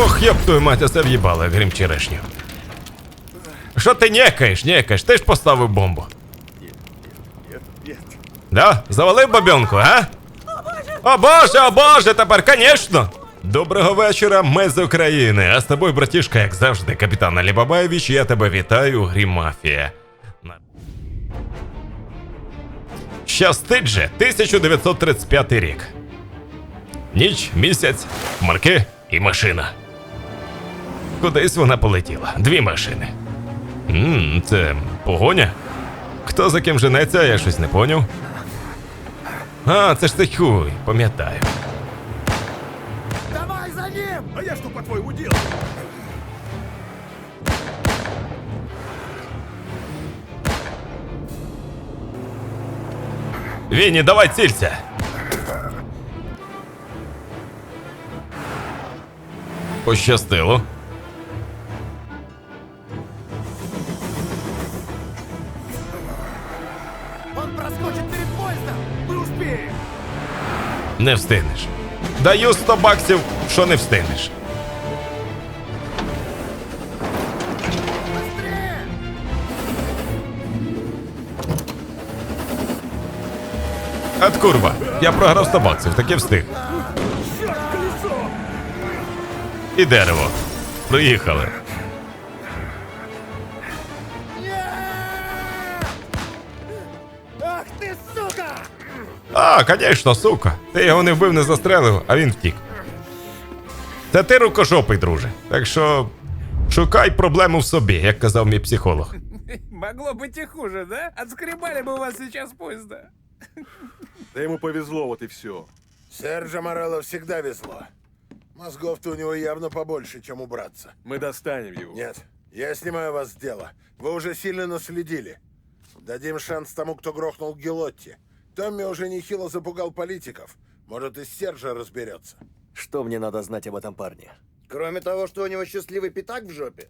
Ох, ёб твою мать, оце в'їбало, грім черешню. Що ти нєкаєш, нєкаєш? Ти ж поставив бомбу. Да? Завалив бабьонку, а? О боже, о боже, тепер, конечно! Доброго вечора, ми з України. А з тобою, братішка, як завжди, капітан Алібабаєвич, я тебе вітаю у Мафія. Щастить же 1935 рік. Ніч, місяць, марки і машина. Кудись вона полетіла. Дві машини. Ммм, це погоня? Хто за ким женеться, я щось не поняв. А, це ж ти хуй, пам'ятаю. Давай за ним! А я что, по-твоему, делаю? Вінні, давай цілься. Пощастило. Не встигнеш. Даю 100 баксів, що не встигнеш. От курва, я програв 100 баксів, таки встиг. І дерево. Приїхали. А, конечно, сука. Ти його не вбив, не застрелив, а він втік. Це ти рукожопий, друже. Так що шукай проблему в собі, як казав мій психолог. Могло быть и хуже, да? Отскребали бы у вас сейчас поезда. Да ему повезло, вот и все. Сержа Морелло всегда везло. Мозгов-то у него явно побольше, чем у братца. Мы достанем его. Нет, я снимаю вас с дела. Вы уже сильно наследили. Дадим шанс тому, кто грохнул Гелотти. Томми уже нехило запугал политиков. Может, и Сержа разберется. Что мне надо знать об этом парне? Кроме того, что у него счастливый пятак в жопе.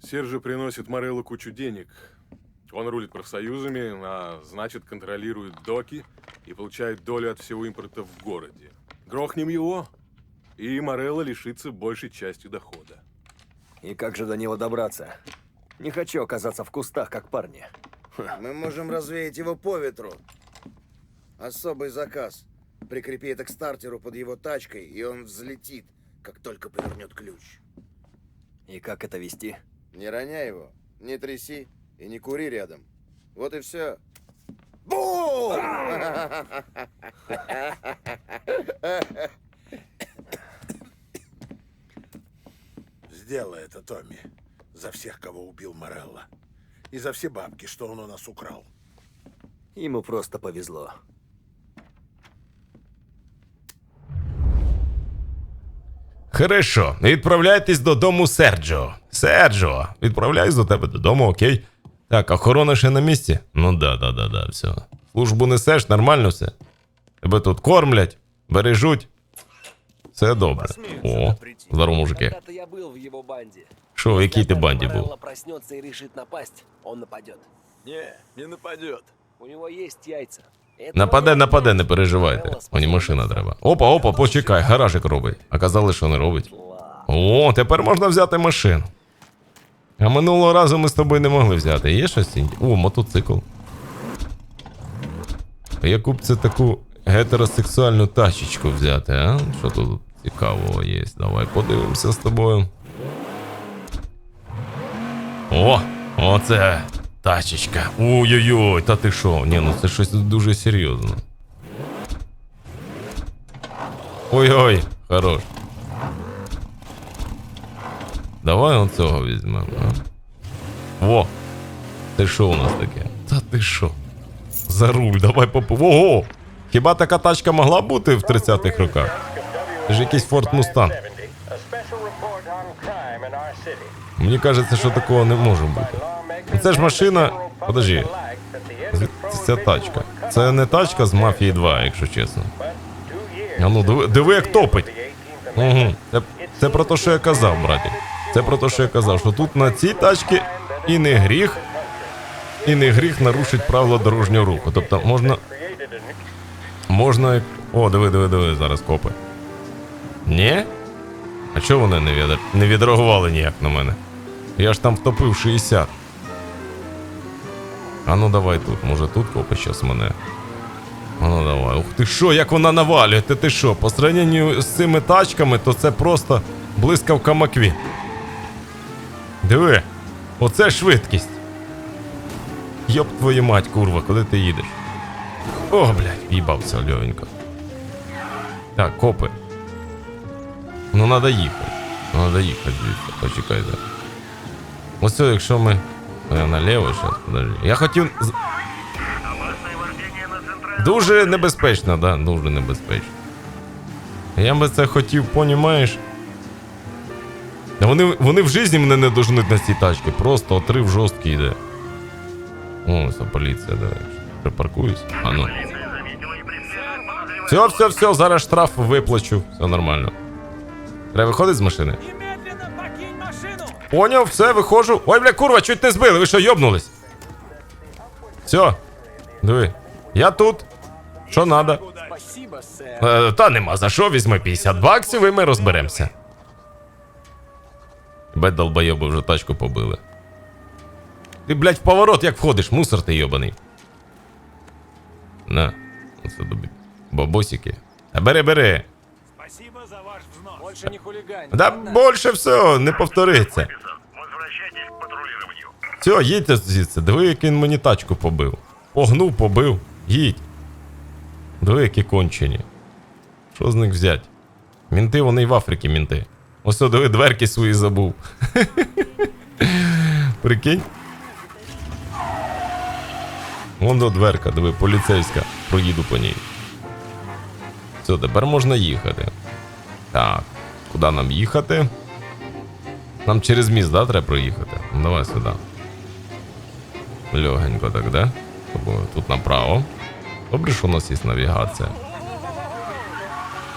Сержи приносит Морелло кучу денег. Он рулит профсоюзами, а значит контролирует доки и получает долю от всего импорта в городе. Грохнем его, и Морелло лишится большей частью дохода. И как же до него добраться? Не хочу оказаться в кустах, как парни. Мы можем развеять его по ветру. Особый заказ. Прикрепи это к стартеру под его тачкой, и он взлетит, как только повернет ключ. И как это вести? Не роняй его, не тряси и не кури рядом. Вот и все. Бум! Сделай это, Томми. За всех, кого убил Морелло. И за все бабки, что он у нас украл. Ему просто повезло. Хорошо, відправляйтесь додому Серджо. Серджо, відправляюсь до тебе додому, окей. Так, охорона ще на місці? Ну да, да, да, да, все. Службу несеш, нормально все. Тебе тут кормлять, бережуть. Все добре. О, здорово, мужики. Я был в его банде. Що, в якій ти банді був? проснется и решит напасть, он нападет. Не, не нападет. У него есть яйца. Это Нападе, нападе, не переживайте. Мені машина треба. Опа, опа, почекай, гаражик робить. А казали, що не робить. О, тепер можна взяти машину. А минулого разу ми з тобою не могли взяти. Є щось? О, мотоцикл. А яку б це таку гетеросексуальну тачечку взяти, а? Що тут цікавого є? Давай подивимося з тобою. О! Оце тачечка. Ой-ой-ой, та ти що? Ні, ну це щось дуже серйозно. Ой-ой, хорош. Давай оцього візьмемо. Во! Ти що у нас таке? Та ти що? За руль, давай поп... Ого! Хіба така тачка могла бути в 30-х роках? Це ж якийсь Ford Mustang. Мені кажеться, що такого не може бути. Ну, Це ж машина. Подожди. Ця тачка. Це не тачка з Мафії 2, якщо чесно. А ну, диви, диви як топить. Угу. Це, це про те, що я казав, браті. Це про те, що я казав, що тут на цій тачці і не гріх, і не гріх нарушить правила дорожнього руху. Тобто можна. Можна. О, диви, диви, диви, зараз копи. Ні? А чого вони не, від... не відреагували ніяк на мене? Я ж там втопив 60. А ну давай тут, може тут копи щас мене. А ну давай. Ух ти що, як вона навалює? Ти ти що? По сравненню з цими тачками, то це просто блискавка Маквін. Диви, оце швидкість. Йоп твою мать, курва, куди ти їдеш? О, блядь, їбався льовенько. Так, копи. Ну, треба їхати. Ну, треба їхати звідси, почекайте. Ось це, якщо ми. Е, Наліво зараз, подожди. Я хотів. Дуже небезпечно, да, дуже небезпечно. Я би це хотів, понімаєш. Вони, вони в житті мене не дожнуть на цій тачці. Просто отрив жорсткий йде. О, це поліція, давай. Припаркуюсь. А ну. Все, все, все, зараз штраф виплачу. Все нормально. Треба виходити з машини. Поняв, все, виходжу. Ой, бля, курва, чуть не збили, ви що, йобнулись? Все. Диви. Я тут. Що надо? Е, та нема за що, візьми 50 баксів і ми розберемося. Бать долбойоби вже тачку побили. Ти, блядь, в поворот як входиш, мусор ти йобаний. На, оце тобі. Бабосики. Бери, бери. Больше не хулигань. Да більше все, не повториться. Все, їдьте звідси. Диви, як він мені тачку побив. Погнув, побив. Їдь. Диви, які кончені. Що з них взять? Мінти, вони і в Африці мінти. Ось диви, дверки свої забув. Прикинь. Вон до дверка, диви, поліцейська. Проїду по ній. Все, тепер можна їхати. Так, куди нам їхати? Нам через міст, да, треба проїхати? Ну, давай сюди. Легенько так, да? Тобто Тут направо. Добре, що у нас є навігація.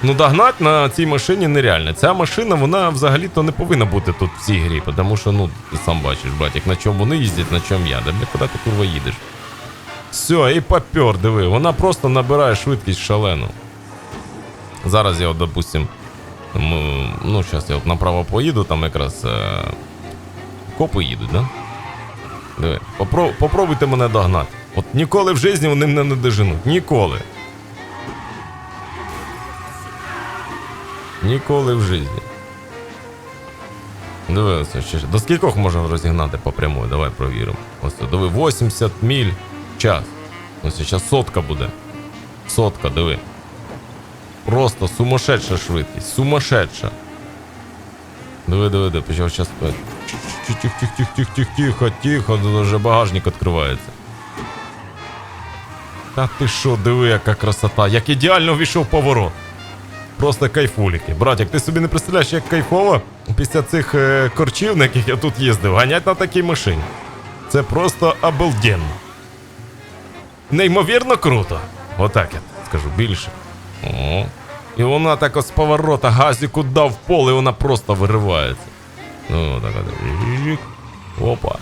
Ну, догнать на цій машині нереально. Ця машина, вона взагалі-то не повинна бути тут в цій грі, тому що, ну, ти сам бачиш, братик, на чому вони їздять, на чому я. Да, куди ти курва їдеш? Все, і попер, диви. Вона просто набирає швидкість шалену. Зараз я, от, допустим, М, Ну, зараз я от направо поїду, там якраз е... копи їдуть, да? Диви, попро... попробуйте мене догнати. От ніколи в житті вони мене не доженуть. Ніколи. Ніколи в житті. Диви, ось ще. До скількох можна розігнати по прямой? Давай провіримо. Ось диви, 80 міль час. Ось зараз сотка буде. Сотка, диви. Просто сумасшедша швидкість, сумасшедша. Диви, диви, диви, почав зараз. Тихо, тихо, тихо, вже багажник відкривається. Та ти що, диви, яка красота, як ідеально війшов поворот. Просто кайфуліки. Братик, ти собі не представляєш, як кайфово після цих е, корчів, на яких я тут їздив, ганять на такій машині. Це просто обалденно. Неймовірно круто. Отак я скажу більше. О. І вона так з поворота газіку дав в поле, і вона просто виривається. Ну, так от. Опа.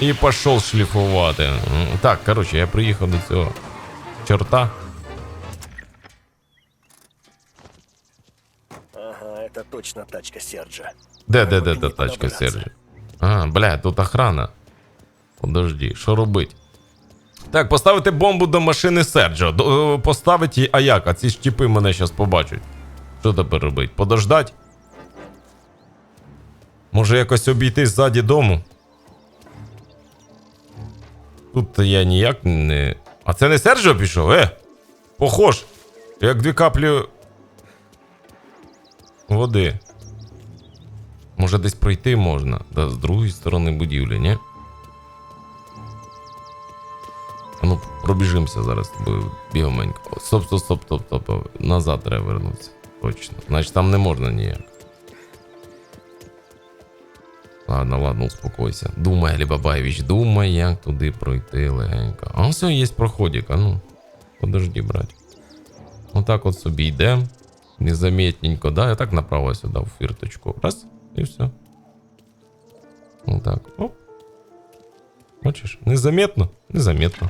І пішов шліфувати. Так, коротше, я приїхав до цього чорта. Ага, это точно тачка Серджа. Де, де, де, де тачка. Сержі? А, бля, тут охрана. Подожди, що робить? Так, поставити бомбу до машини Серджо. До- е, Поставить а як? А ці ж тіпи мене зараз побачать. Що тепер робить? Подождать? Може якось обійти ззаді дому? Тут я ніяк не. А це не Серджо пішов? Е? Похож. Як дві каплі води. Може десь пройти можна, да з другої сторони будівлі, ні? пробіжимося зараз з тобою бігаменько. О, Стоп, стоп, стоп, стоп, стоп. Назад треба вернутися. Точно. Значить там не можна ніяк. Ладно, ладно, успокойся. Думай, Алібабаєвич, думай, як туди пройти легенько. А все, є проходик, а ну. Подожди, брать. Отак от собі йдемо. Незаметненько, да? Я так направо сюди в фірточку. Раз, і все. Отак. Оп. Бачиш? Незаметно? Незаметно.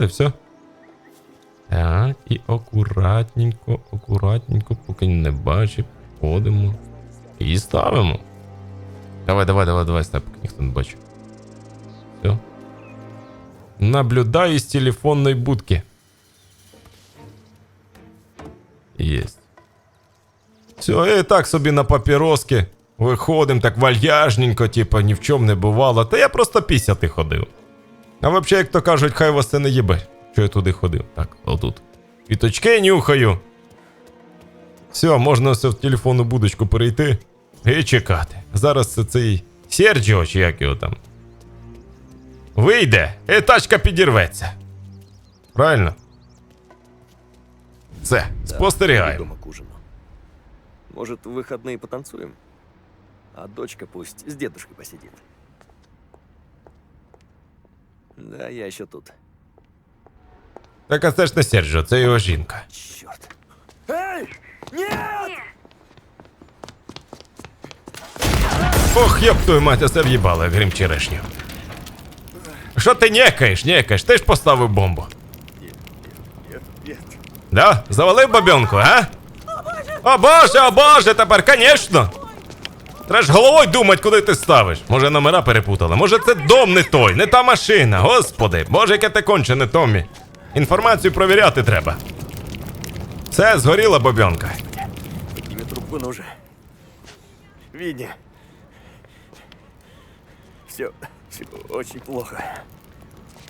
І все. Так. І акуратненько, акуратненько, поки не бачить, ходимо. І ставимо. Давай, давай, давай, давай, став, поки ніхто не бачить. Все. Наблюдаю з телефонної будки. Єсть. Все, і так собі на папіроски. Виходимо так вальяжненько, типа ні в чому не бувало. Та я просто пісяти ходив. А взагалі, як то кажуть, хай вас це не їбе, що я туди ходив. Так, отут. Квіточки нюхаю. Все, можна все в телефонну будочку перейти і чекати. Зараз це цей Серджіо, чи як його там. Вийде, і тачка підірветься. Правильно? Все, спостерігаємо. Может, в выходные потанцуем? А дочка пусть с дедушкой посидит. Да, я еще тут. Так а це ж не Серджіо, це його жінка. Черт. Эй! Нет! Ох, ёб твою мать, оце в'їбало, як грим черешню. Що ти нєкаєш, нєкаєш? Ти ж поставив бомбу. Да? Завалив бабенку, а? О боже, о боже, тепер, конечно. Треба ж головою думати, куди ти ставиш. Може, номера перепутали. Може, це дом не той, не та машина. Господи, боже, яке ти кончене, Томмі. Інформацію провіряти треба. Все, згоріла бабенка. Тебе трубку нужен. Видни. Все, все очень плохо.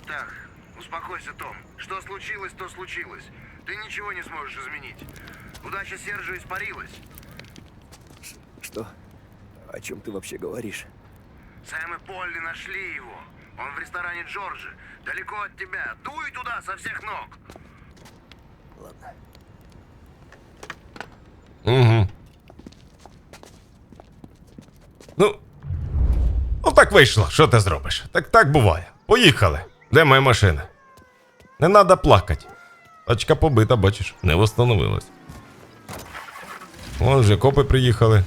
Так, успокойся, Том. Что случилось, то случилось. Ты ничего не сможешь изменить. Удача Сержа испарилась. Что? О чем ты вообще говоришь? Сэм и Полли нашли его. Он в ресторане Джорджи. Далеко от тебя. Дуй туда со всех ног. Ладно. Угу. Ну. Ну так вийшло, що ти зробиш? Так так буває. Поїхали. Де моя машина? Не треба плакати. Тачка побита, бачиш, не восстановилась. Вон вже копи приїхали.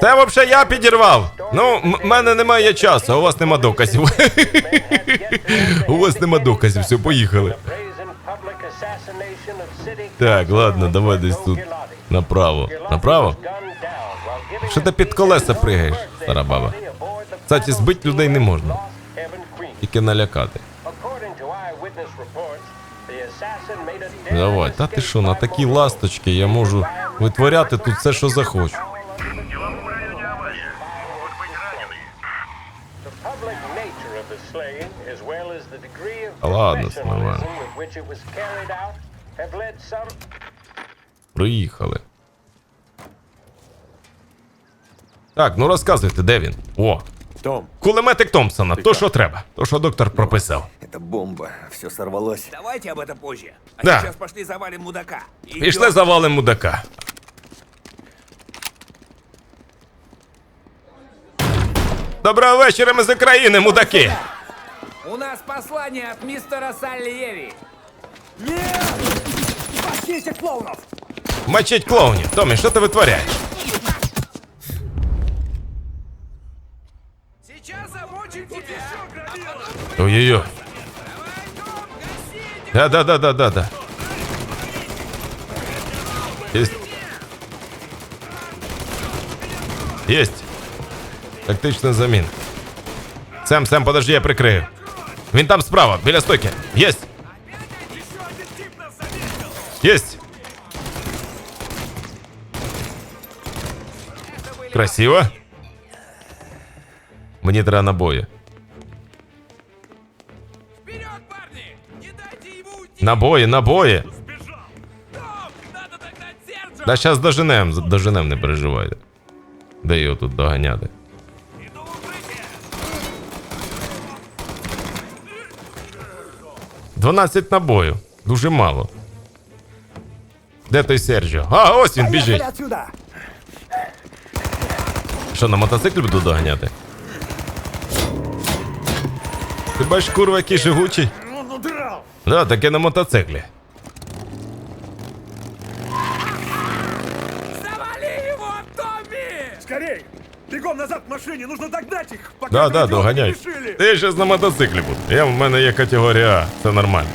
Це взагалі я підірвав. Ну, м- мене немає часу, а у вас нема доказів. у вас нема доказів, все, поїхали. Так, ладно, давай десь тут направо. Направо? Що ти під колеса пригаєш, стара баба? Кстати, збити людей не можна, тільки налякати. Давай, та ти що, на такі ласточки я можу витворяти тут все, що захочу. Ладно, нормально. Приїхали. Так, ну розказуйте, де він? О, Том, кулеметик Томпсона, то що треба, то що доктор прописав. Это бомба. Все сорвалось. Давайте об этом позже. А Да. сейчас пошли завалим мудака. Идём. Пішли завалим мудака. Доброго вечора, ми з України, мудаки! У нас послание от мистера Сальери. Мочить клоунів. Томі, що ти витворяєш? Сейчас замочим тебя. Ой-ой-ой. Да, да, да, да, да, да. Есть. Есть. Тактична замін. Сем, Сем, подожди, я прикрию. Він там справа, біля стойки. Єсть. Єсть. Красиво. Мені треба набої. Набої, набої. Да зараз доженем, доженем, не переживайте. Де його тут доганяти? 12 набоїв. Дуже мало. Де той Серджіо? А, ось він біжить. Що, на мотоциклі буду доганяти? Ти бачиш, курва, який живучий? Да, таке на мотоциклі. Да, да, догоняй. доганяй. Ти ще на мотоциклі буду. Я в мене є категорія А, це нормально.